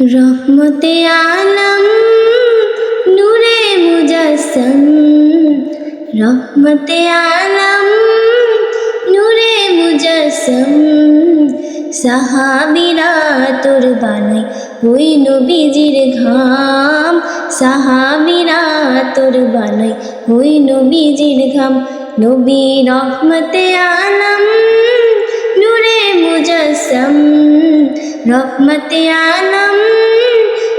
রহমতে আলম, নূরে মুজাসম। রহমতে আলম, নূরে মুজাসম। সাহাবিরা তোর বানাই ওই নবীজির ঘাম। সাহাবিরা তোর বানাই ওই নবীজির ঘাম। নবী রহমতে আলম, নূরে মুজাসম। রহমতে আলম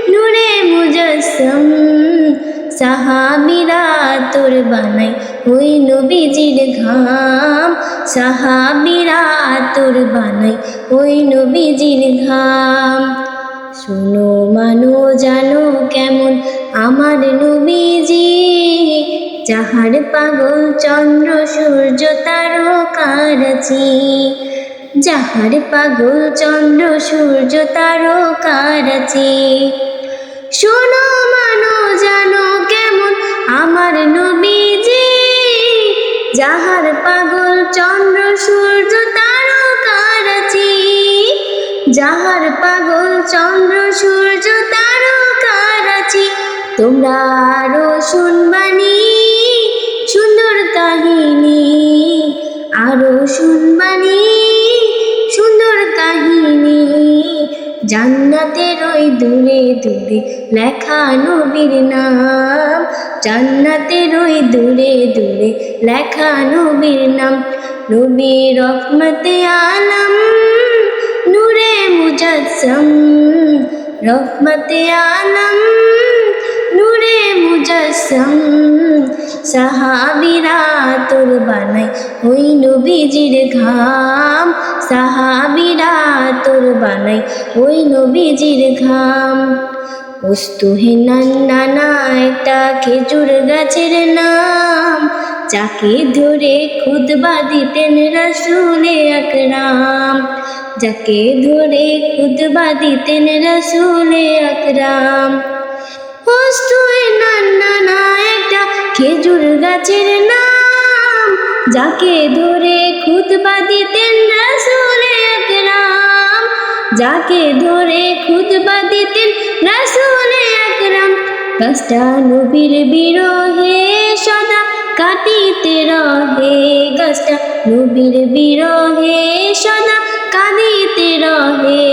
নূরে মুজাসম। সাহাবিরা তোর বানাই ওই নবীজির ঘাম। সাহাবিরা তোর বানাই ওই নবীজির ঘাম। শোনো, মানো, জানো কেমন আমার নবীজি। যাহার পাগল চন্দ্র, সূর্য তারকারাচি যাহার পাগল চন্দ্র, সূর্য তারকারাচি শোনো মানো, জানো কেমন আমার নবীজি যাহার পাগল চন্দ্র, সূর্য তারকারাচি যাহার পাগল চন্দ্র, সূর্য তারকারাচি তোমরা আরও শুনবানি জান্নাতের ওই দূরে দূরে, লেখা নবীর নাম। জান্নাতের ওই দূরে দূরে, লেখা নবীর নাম। নবী রহমতে আলম, নূরে মুজাসম রহমতে আলম, নূরে মুজাসম সাহাবিরা তোর বানাই ওই নবীজির ঘাম। সাহাবিরা তোর বানাই ওই নবীজির ঘাম। উস্তুহে নান্না একটা খেজুর গাছের নাম। যাকে ধরে খুদবা দিতেন রসুলে আকরাম। যাকে ধরে খুদবা দিতেন রসুলে আকরাম। হস্তুয়ে নান্না একটা খেজুর গাছের নাম। যাকে ধরে খুতবা দিতেন রাসূলে আকরাম। যাকে ধরে খুতবা দিতেন রাসূলে আকরাম। গাছটা নবীর বিরহে সদা কাটিতে রহে। গাছটা নবীর বিরহে সদা কাঁদিতে রহে।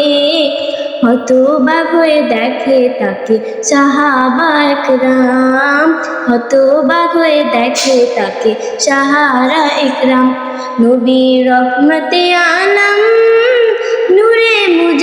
হতবাক হয়ে দেখে তাকে সাহাবা একরাম হতবাক হয়ে দেখে তাকে সাহারা একরাম নবী রহমতে নূরে